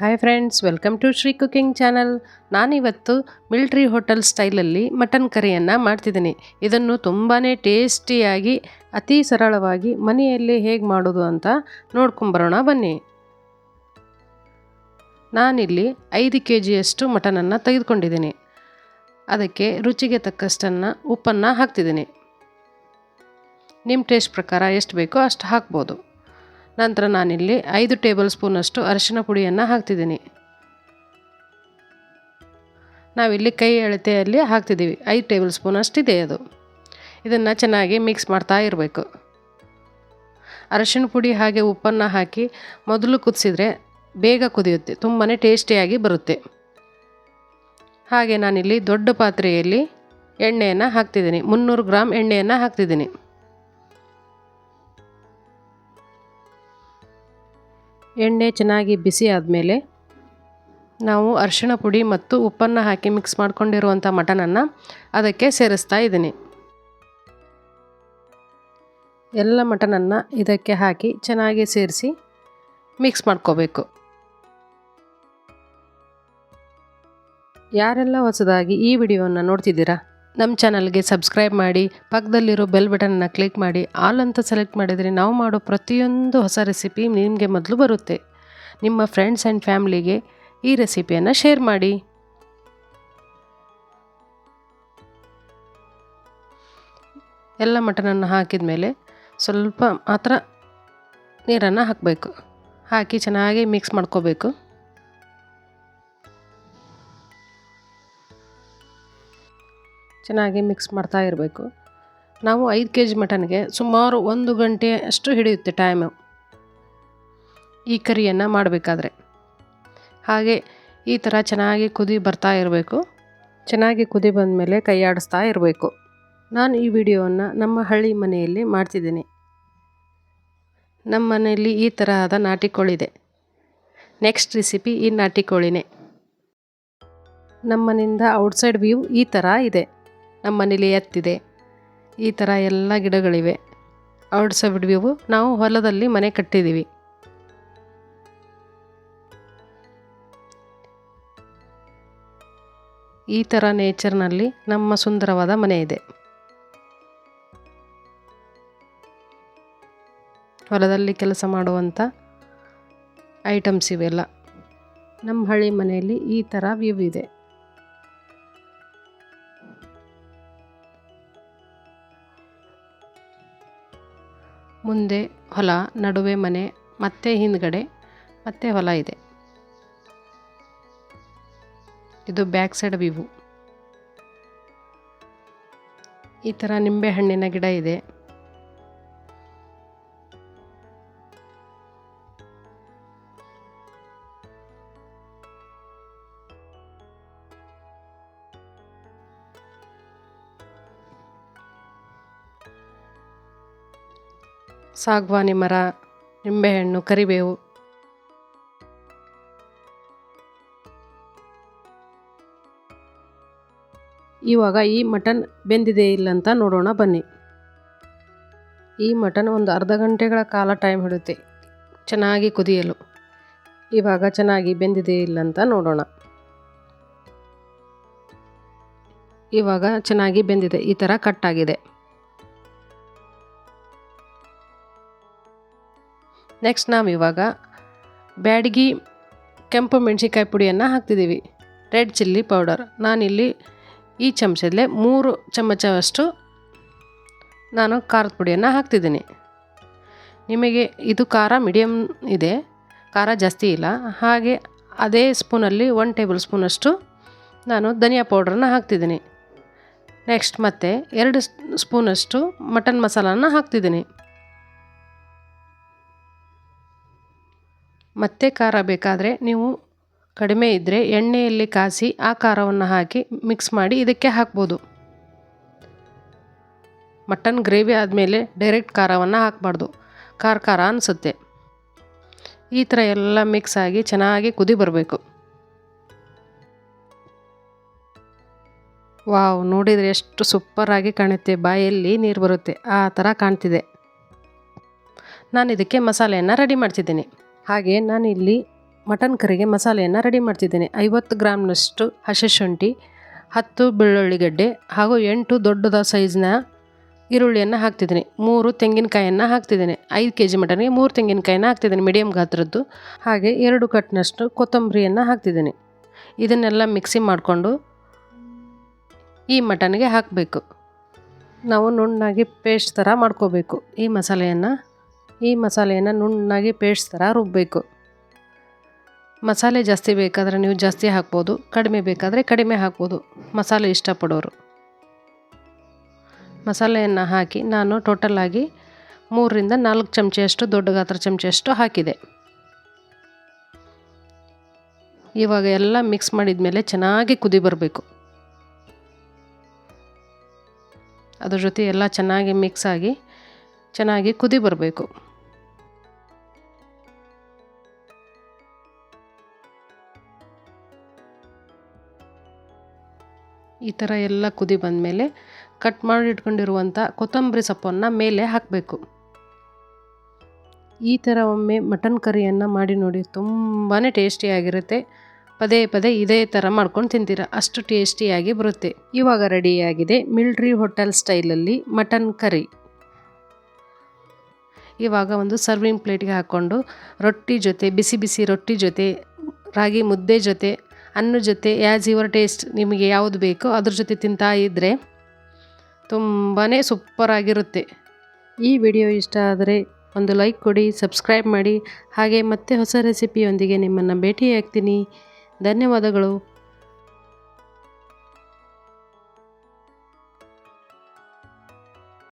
Hi friends welcome to Shri cooking channel ನಾನಿವತ್ತು military hotel ಸ್ಟೈಲಲ್ಲಿ mutton ಕರಿಯನ್ನು ಮಾಡ್ತಿದ್ದೀನಿ. ಇದನ್ನು ತುಂಬಾ ಟೇಸ್ಟಿಯಾಗಿ, ಅತಿ ಸರಳವಾಗಿ ಮನೆಯಲ್ಲಿ ಹೇಗೆ ಮಾಡೋದು ಅಂತ ನೋಡ್ಕೊಂಬರೋಣ ಬನ್ನಿ. ನಾನಿಲ್ಲಿ ಐದು ಕೆ ಜಿಯಷ್ಟು ಮಟನನ್ನು ತೆಗೆದುಕೊಂಡಿದ್ದೀನಿ. ಅದಕ್ಕೆ ರುಚಿಗೆ ತಕ್ಕಷ್ಟನ್ನು ಉಪ್ಪನ್ನು ಹಾಕ್ತಿದ್ದೀನಿ. ನಿಮ್ಮ ಟೇಸ್ಟ್ ಪ್ರಕಾರ ಎಷ್ಟು ಬೇಕೋ ಅಷ್ಟು ಹಾಕ್ಬೋದು. ನಂತರ ನಾನಿಲ್ಲಿ ಐದು ಟೇಬಲ್ ಸ್ಪೂನಷ್ಟು ಅರಿಶಿನ ಪುಡಿಯನ್ನು ಹಾಕ್ತಿದ್ದೀನಿ. ನಾವಿಲ್ಲಿ ಕೈ ಅಳತೆಯಲ್ಲಿ ಹಾಕ್ತಿದ್ದೀವಿ. ಐದು ಟೇಬಲ್ ಸ್ಪೂನ್ ಅಷ್ಟಿದೆ ಅದು. ಇದನ್ನು ಚೆನ್ನಾಗಿ ಮಿಕ್ಸ್ ಮಾಡ್ತಾ ಇರಬೇಕು. ಅರಶಿನ ಪುಡಿ ಹಾಗೆ ಉಪ್ಪನ್ನು ಹಾಕಿ ಮೊದಲು ಕುದಿಸಿದ್ರೆ ಬೇಗ ಕುದಿಯುತ್ತೆ. ತುಂಬಾ ಟೇಸ್ಟಿಯಾಗಿ ಬರುತ್ತೆ. ಹಾಗೆ ನಾನಿಲ್ಲಿ ದೊಡ್ಡ ಪಾತ್ರೆಯಲ್ಲಿ ಎಣ್ಣೆಯನ್ನು ಹಾಕ್ತಿದ್ದೀನಿ. ಮುನ್ನೂರು ಗ್ರಾಮ್ ಎಣ್ಣೆಯನ್ನು ಹಾಕ್ತಿದ್ದೀನಿ. ಎಣ್ಣೆ ಚೆನ್ನಾಗಿ ಬಿಸಿ ಆದಮೇಲೆ ನಾವು ಅರಿಶಿಣ ಪುಡಿ ಮತ್ತು ಉಪ್ಪನ್ನು ಹಾಕಿ ಮಿಕ್ಸ್ ಮಾಡಿಕೊಂಡಿರುವಂಥ ಮಟನನ್ನು ಅದಕ್ಕೆ ಸೇರಿಸ್ತಾ ಇದ್ದೀನಿ. ಎಲ್ಲ ಮಟನನ್ನು ಇದಕ್ಕೆ ಹಾಕಿ ಚೆನ್ನಾಗಿ ಸೇರಿಸಿ ಮಿಕ್ಸ್ ಮಾಡ್ಕೋಬೇಕು. ಯಾರೆಲ್ಲ ಹೊಸದಾಗಿ ಈ ವಿಡಿಯೋವನ್ನು ನೋಡ್ತಿದ್ದೀರಾ? ನಮ್ಮ ಚಾನಲ್ಗೆ ಸಬ್ಸ್ಕ್ರೈಬ್ ಮಾಡಿ, ಪಕ್ಕದಲ್ಲಿರೋ ಬೆಲ್ ಬಟನನ್ನು ಕ್ಲಿಕ್ ಮಾಡಿ, ಆಲ್ ಅಂತ ಸೆಲೆಕ್ಟ್ ಮಾಡಿದರೆ ನಾವು ಮಾಡೋ ಪ್ರತಿಯೊಂದು ಹೊಸ ರೆಸಿಪಿ ನಿಮಗೆ ಮೊದಲು ಬರುತ್ತೆ. ನಿಮ್ಮ ಫ್ರೆಂಡ್ಸ್ ಆ್ಯಂಡ್ ಫ್ಯಾಮ್ಲಿಗೆ ಈ ರೆಸಿಪಿಯನ್ನು ಶೇರ್ ಮಾಡಿ. ಎಲ್ಲ ಮಟನನ್ನು ಹಾಕಿದ ಮೇಲೆ ಸ್ವಲ್ಪ ಮಾತ್ರ ನೀರನ್ನು ಹಾಕಬೇಕು. ಹಾಕಿ ಚೆನ್ನಾಗಿ ಮಿಕ್ಸ್ ಮಾಡ್ಕೋಬೇಕು. ಚೆನ್ನಾಗಿ ಮಿಕ್ಸ್ ಮಾಡ್ತಾ ಇರಬೇಕು. ನಾವು ಐದು ಕೆ ಜಿ ಮಟನ್ಗೆ ಸುಮಾರು ಒಂದು ಗಂಟೆ ಅಷ್ಟು ಹಿಡಿಯುತ್ತೆ ಟೈಮು ಈ ಕರಿಯನ್ನು ಮಾಡಬೇಕಾದ್ರೆ. ಹಾಗೆ ಈ ಥರ ಚೆನ್ನಾಗಿ ಕುದಿ ಬರ್ತಾ ಇರಬೇಕು. ಚೆನ್ನಾಗಿ ಕುದಿ ಬಂದ ಮೇಲೆ ಕೈಯಾಡಿಸ್ತಾ ಇರಬೇಕು. ನಾನು ಈ ವಿಡಿಯೋವನ್ನು ನಮ್ಮ ಹಳ್ಳಿ ಮನೆಯಲ್ಲಿ ಮಾಡ್ತಿದ್ದೀನಿ. ನಮ್ಮ ಮನೆಯಲ್ಲಿ ಈ ತರಹದ ನಾಟಿ ಕೋಳಿದೆ ನೆಕ್ಸ್ಟ್ ರೆಸಿಪಿ ಈ ನಾಟಿ ಕೋಳಿನೇ ನಮ್ಮನಿಂದ ಔಟ್ಸೈಡ್ ವ್ಯೂ ಈ ಥರ ಇದೆ. ನಮ್ಮ ಮನೇಲಿ ಎತ್ತಿದೆ. ಈ ಥರ ಎಲ್ಲ ಗಿಡಗಳಿವೆ. ವ್ಯೂ ನಾವು ಹೊಲದಲ್ಲಿ ಮನೆ ಕಟ್ಟಿದ್ದೀವಿ. ಈ ಥರ ನೇಚರ್ನಲ್ಲಿ ನಮ್ಮ ಸುಂದರವಾದ ಮನೆ ಇದೆ. ಹೊಲದಲ್ಲಿ ಕೆಲಸ ಮಾಡುವಂಥ ಐಟಮ್ಸ್ ಇವೆಲ್ಲ. ನಮ್ಮ ಹಳ್ಳಿ ಮನೆಯಲ್ಲಿ ಈ ಥರ ವ್ಯೂ ಇದೆ. ಮುಂದೆ ಹೊಲ, ನಡುವೆ ಮನೆ, ಮತ್ತೆ ಹಿಂದ್ಗಡೆ, ಮತ್ತೆ ಹೊಲ ಇದೆ. ಇದು ಬ್ಯಾಕ್ ಸೈಡ್ ವ್ಯೂ. ಈ ನಿಂಬೆ ಹಣ್ಣಿನ ಗಿಡ ಇದೆ. ಸಾಗ್ವಾನಿ ಮರ ನಿಂಬೆಹಣ್ಣು, ಕರಿಬೇವು. ಇವಾಗ ಈ ಮಟನ್ ಬೆಂದಿದೆ ಇಲ್ಲ ಅಂತ ನೋಡೋಣ ಬನ್ನಿ. ಈ ಮಟನ್ ಒಂದು ಅರ್ಧ ಗಂಟೆಗಳ ಕಾಲ ಟೈಮ್ ಹಿಡುತ್ತೆ. ಚೆನ್ನಾಗಿ ಕುದಿಯಲು. ಇವಾಗ ಚೆನ್ನಾಗಿ ಬೆಂದಿದೆ ಇಲ್ಲ ಅಂತ ನೋಡೋಣ. ಇವಾಗ ಚೆನ್ನಾಗಿ ಬೆಂದಿದೆ. ಈ ಥರ ಕಟ್ಟಾಗಿದೆ ನೆಕ್ಸ್ಟ್ ನಾವು ಇವಾಗ ಬ್ಯಾಡಗಿ ಕೆಂಪು ಮೆಣಸಿನ್ಕಾಯಿ ಪುಡಿಯನ್ನು ಹಾಕ್ತಿದ್ದೀವಿ ರೆಡ್ ಚಿಲ್ಲಿ ಪೌಡರ್ ನಾನಿಲ್ಲಿ ಈ ಚಮಚದಲ್ಲೇ ಮೂರು ಚಮಚವಷ್ಟು ನಾನು ಖಾರದ ಪುಡಿಯನ್ನು ಹಾಕ್ತಿದ್ದೀನಿ. ನಿಮಗೆ ಇದು ಖಾರ ಮೀಡಿಯಮ್ ಇದೆ. ಖಾರ ಜಾಸ್ತಿ ಇಲ್ಲ. ಹಾಗೆ ಅದೇ ಸ್ಪೂನಲ್ಲಿ ಒನ್ ಟೇಬಲ್ ಸ್ಪೂನಷ್ಟು ನಾನು ಧನಿಯಾ ಪೌಡ್ರನ್ನ ಹಾಕ್ತಿದ್ದೀನಿ. ನೆಕ್ಸ್ಟ್ ಮತ್ತೆ ಎರಡು ಸ್ಪೂನಷ್ಟು ಮಟನ್ ಮಸಾಲನ ಹಾಕ್ತಿದ್ದೀನಿ. ಮತ್ತೆ ಖಾರ ಬೇಕಾದರೆ ನೀವು ಕಡಿಮೆ ಇದ್ದರೆ ಎಣ್ಣೆಯಲ್ಲಿ ಕಾಸಿ ಆ ಖಾರವನ್ನು ಹಾಕಿ ಮಿಕ್ಸ್ ಮಾಡಿ ಇದಕ್ಕೆ ಹಾಕ್ಬೋದು. ಮಟನ್ ಗ್ರೇವಿ ಆದಮೇಲೆ ಡೈರೆಕ್ಟ್ ಖಾರವನ್ನು ಹಾಕಬಾರ್ದು. ಖಾರ ಖಾರ ಅನಿಸುತ್ತೆ. ಈ ಥರ ಎಲ್ಲ ಮಿಕ್ಸ್ ಆಗಿ ಚೆನ್ನಾಗಿ ಕುದಿ ಬರಬೇಕು. ವಾವ್, ನೋಡಿದರೆ ಎಷ್ಟು ಸೂಪರಾಗಿ ಕಾಣುತ್ತೆ. ಬಾಯಲ್ಲಿ ನೀರು ಬರುತ್ತೆ. ಆ ಥರ ಕಾಣ್ತಿದೆ. ನಾನು ಇದಕ್ಕೆ ಮಸಾಲೆಯನ್ನು ರೆಡಿ ಮಾಡ್ತಿದ್ದೀನಿ. ಹಾಗೆ ನಾನಿಲ್ಲಿ ಮಟನ್ ಕರಿಗೆ ಮಸಾಲೆಯನ್ನು ರೆಡಿ ಮಾಡ್ತಿದ್ದೇನೆ. ಐವತ್ತು ಗ್ರಾಮ್ನಷ್ಟು ಹಸಿ ಶುಂಠಿ, ಹತ್ತು ಬೆಳ್ಳುಳ್ಳಿಗಡ್ಡೆ ಹಾಗೂ ಎಂಟು ದೊಡ್ಡದ ಸೈಜ್ನ ಈರುಳ್ಳಿಯನ್ನು ಹಾಕ್ತಿದ್ದೀನಿ. ಮೂರು ತೆಂಗಿನಕಾಯನ್ನು ಹಾಕ್ತಿದ್ದೀನಿ. ಐದು ಕೆ ಜಿ ಮಟನ್ಗೆ ಮೂರು ತೆಂಗಿನಕಾಯಿನ ಹಾಕ್ತಿದ್ದೀನಿ ಮೀಡಿಯಮ್ ಗಾತ್ರದ್ದು. ಹಾಗೆ ಎರಡು ಕಟ್ನಷ್ಟು ಕೊತ್ತಂಬರಿಯನ್ನು ಹಾಕ್ತಿದ್ದೀನಿ. ಇದನ್ನೆಲ್ಲ ಮಿಕ್ಸಿ ಮಾಡಿಕೊಂಡು ಈ ಮಟನ್ಗೆ ಹಾಕಬೇಕು. ನಾವು ನುಣ್ಣಾಗಿ ಪೇಸ್ಟ್ ಥರ ಮಾಡ್ಕೋಬೇಕು ಈ ಮಸಾಲೆಯನ್ನು. ಈ ಮಸಾಲೆಯನ್ನು ನುಣ್ಣಾಗಿ ಪೇಸ್ಟ್ ಥರ ರುಬ್ಬಬೇಕು ಮಸಾಲೆ ಜಾಸ್ತಿ ಬೇಕಾದರೆ ನೀವು ಜಾಸ್ತಿ ಹಾಕ್ಬೋದು, ಕಡಿಮೆ ಬೇಕಾದರೆ ಕಡಿಮೆ ಹಾಕ್ಬೋದು. ಮಸಾಲೆ ಇಷ್ಟಪಡೋರು. ಮಸಾಲೆಯನ್ನು ಹಾಕಿ ನಾನು ಟೋಟಲಾಗಿ ಮೂರರಿಂದ ನಾಲ್ಕು ಚಮಚೆಯಷ್ಟು, ದೊಡ್ಡ ಗಾತ್ರ ಚಮಚೆಯಷ್ಟು ಹಾಕಿದೆ. ಇವಾಗ ಎಲ್ಲ ಮಿಕ್ಸ್ ಮಾಡಿದ ಮೇಲೆ ಚೆನ್ನಾಗಿ ಕುದಿ ಬರಬೇಕು. ಅದ್ರ ಜೊತೆ ಎಲ್ಲ ಚೆನ್ನಾಗಿ ಮಿಕ್ಸ್ ಆಗಿ ಚೆನ್ನಾಗಿ ಕುದಿ ಬರಬೇಕು. ಈ ಥರ ಎಲ್ಲ ಕುದಿ ಬಂದಮೇಲೆ ಕಟ್ ಮಾಡಿ ಇಟ್ಕೊಂಡಿರುವಂಥ ಕೊತ್ತಂಬರಿ ಸೊಪ್ಪನ್ನು ಮೇಲೆ ಹಾಕಬೇಕು. ಈ ಥರ ಒಮ್ಮೆ ಮಟನ್ ಕರಿಯನ್ನು ಮಾಡಿ ನೋಡಿ ತುಂಬಾ ಟೇಸ್ಟಿಯಾಗಿರುತ್ತೆ. ಪದೇ ಪದೇ ಇದೇ ಥರ ಮಾಡ್ಕೊಂಡು ತಿಂತೀರ, ಅಷ್ಟು ಟೇಸ್ಟಿಯಾಗಿ ಬರುತ್ತೆ. ಇವಾಗ ರೆಡಿಯಾಗಿದೆ ಮಿಲ್ಟ್ರಿ ಹೋಟೆಲ್ ಸ್ಟೈಲಲ್ಲಿ ಮಟನ್ ಕರಿ. ಇವಾಗ ಒಂದು ಸರ್ವಿಂಗ್ ಪ್ಲೇಟ್ಗೆ ಹಾಕ್ಕೊಂಡು ರೊಟ್ಟಿ ಜೊತೆ, ಬಿಸಿ ಬಿಸಿ ರೊಟ್ಟಿ ಜೊತೆ, ರಾಗಿ ಮುದ್ದೆ ಜೊತೆ ಅನ್ನ ಜೊತೆ ಆ್ಯಸ್ ಯುವರ್ ಟೇಸ್ಟ್ ನಿಮಗೆ ಯಾವುದು ಬೇಕೋ ಅದ್ರ ಜೊತೆ ತಿಂತಾ ಇದ್ದರೆ ತುಂಬಾ ಸೂಪರಾಗಿರುತ್ತೆ ಈ ವಿಡಿಯೋ ಇಷ್ಟ ಆದರೆ ಒಂದು ಲೈಕ್ ಕೊಡಿ ಸಬ್ಸ್ಕ್ರೈಬ್ ಮಾಡಿ. ಹಾಗೆ ಮತ್ತೆ ಹೊಸ ರೆಸಿಪಿಯೊಂದಿಗೆ ನಿಮ್ಮನ್ನು ಭೇಟಿಯಾಗ್ತೀನಿ. ಧನ್ಯವಾದಗಳು.